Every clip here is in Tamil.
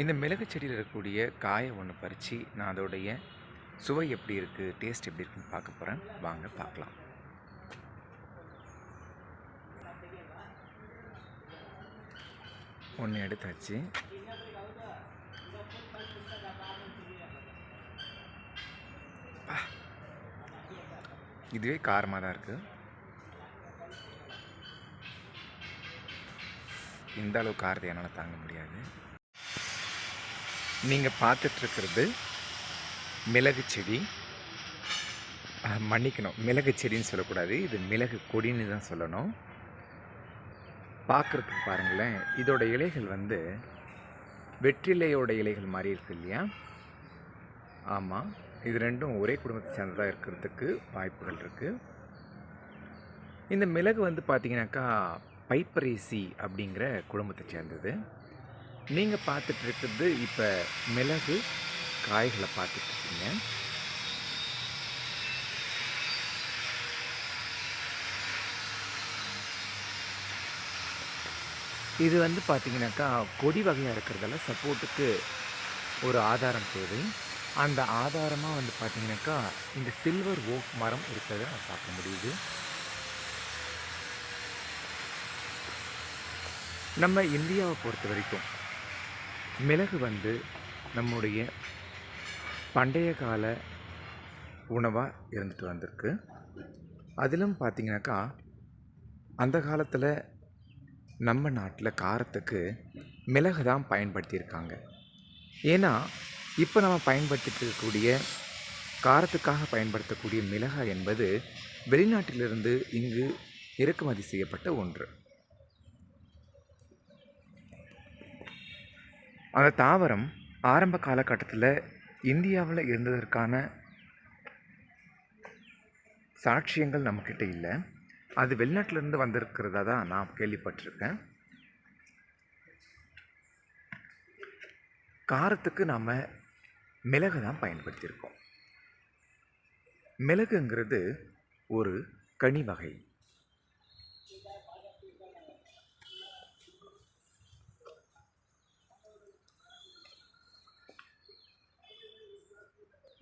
இந்த மிளகு செடியில் இருக்கக்கூடிய காயை ஒன்று பறித்து நான் அதோடைய சுவை எப்படி இருக்குது டேஸ்ட் எப்படி இருக்குன்னு பார்க்க போகிறேன் வாங்க பார்க்கலாம். ஒன்று எடுத்தாச்சு. இதுவே காரமாக தான் இருக்குது இந்த அளவு காரத்தை என்னால் தாங்க முடியாது. நீங்கள் பார்த்துட்ருக்கிறது மிளகு செடி. மன்னிக்கணும். மிளகு செடின்னு சொல்லக்கூடாது. இது மிளகு கொடின்னு தான் சொல்லணும். பார்க்குறதுக்கு பாருங்களேன். இதோட இலைகள் வந்து வெற்றிலையோட இலைகள் மாதிரி இருக்குது இல்லையா? ஆமாம் இது ரெண்டும் ஒரே குடும்பத்தை சேர்ந்ததாக இருக்கிறதுக்கு வாய்ப்புகள் இருக்குது இந்த மிளகு வந்து பார்த்திங்கனாக்கா பைப்பரேசி அப்படிங்கிற குடும்பத்தை சேர்ந்தது. நீங்கள் பார்த்துட்டு இருக்கிறது இப்போ மிளகு காய்களை பார்த்துட்டு இருக்கீங்க இது வந்து பார்த்தீங்கன்னாக்கா கொடி வகையாக இருக்கிறதால சப்போர்ட்டுக்கு ஒரு ஆதாரம் தேவை. அந்த ஆதாரமாக வந்து பார்த்தீங்கன்னாக்கா இந்த சில்வர் ஓக் மரம் இருக்கிறத நான் பார்க்க முடியுது. நம்ம இந்தியாவை பொறுத்த வரைக்கும் மிளகு வந்து நம்முடைய பண்டைய கால உணவாக இருந்துட்டு வந்திருக்கு. அதிலும் பார்த்திங்கனாக்கா அந்த காலத்தில் நம்ம நாட்டில் காரத்துக்கு மிளகு தான் பயன்படுத்தியிருக்காங்க. ஏன்னா இப்போ நம்ம பயன்படுத்திட்டு இருக்கக்கூடிய காரத்துக்காக பயன்படுத்தக்கூடிய மிளகாய் என்பது வெளிநாட்டிலிருந்து இங்கு இறக்குமதி செய்யப்பட்ட ஒன்று. அந்த தாவரம் ஆரம்ப காலகட்டத்தில் இந்தியாவில் இருந்ததற்கான சாட்சியங்கள் நம்மக்கிட்ட இல்லை. அது வெளிநாட்டிலேருந்து வந்திருக்கிறதா தான் நான் கேள்விப்பட்டிருக்கேன். காரத்துக்கு நாம் மிளகு தான் பயன்படுத்தியிருக்கோம். மிளகுங்கிறது ஒரு கனி வகை.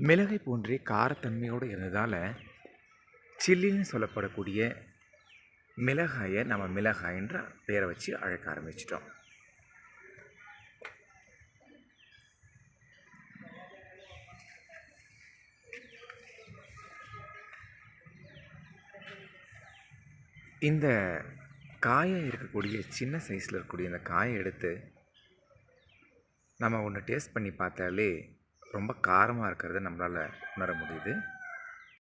மிளகை போன்றே காரத்தன்மையோடு இருந்ததால் சில்லின்னு சொல்லப்படக்கூடிய மிளகாயை நம்ம மிளகாயின்ற பெயரை வச்சு அழைக்க ஆரம்பிச்சிட்டோம். இந்த காயை இருக்கக்கூடிய சின்ன சைஸில் இருக்கக்கூடிய இந்த காயை எடுத்து நம்ம ஒன்று டேஸ்ட் பண்ணி பார்த்தாலே ரொம்ப காரமாக இருக்கிறத நம்மளால் உணர முடியுது.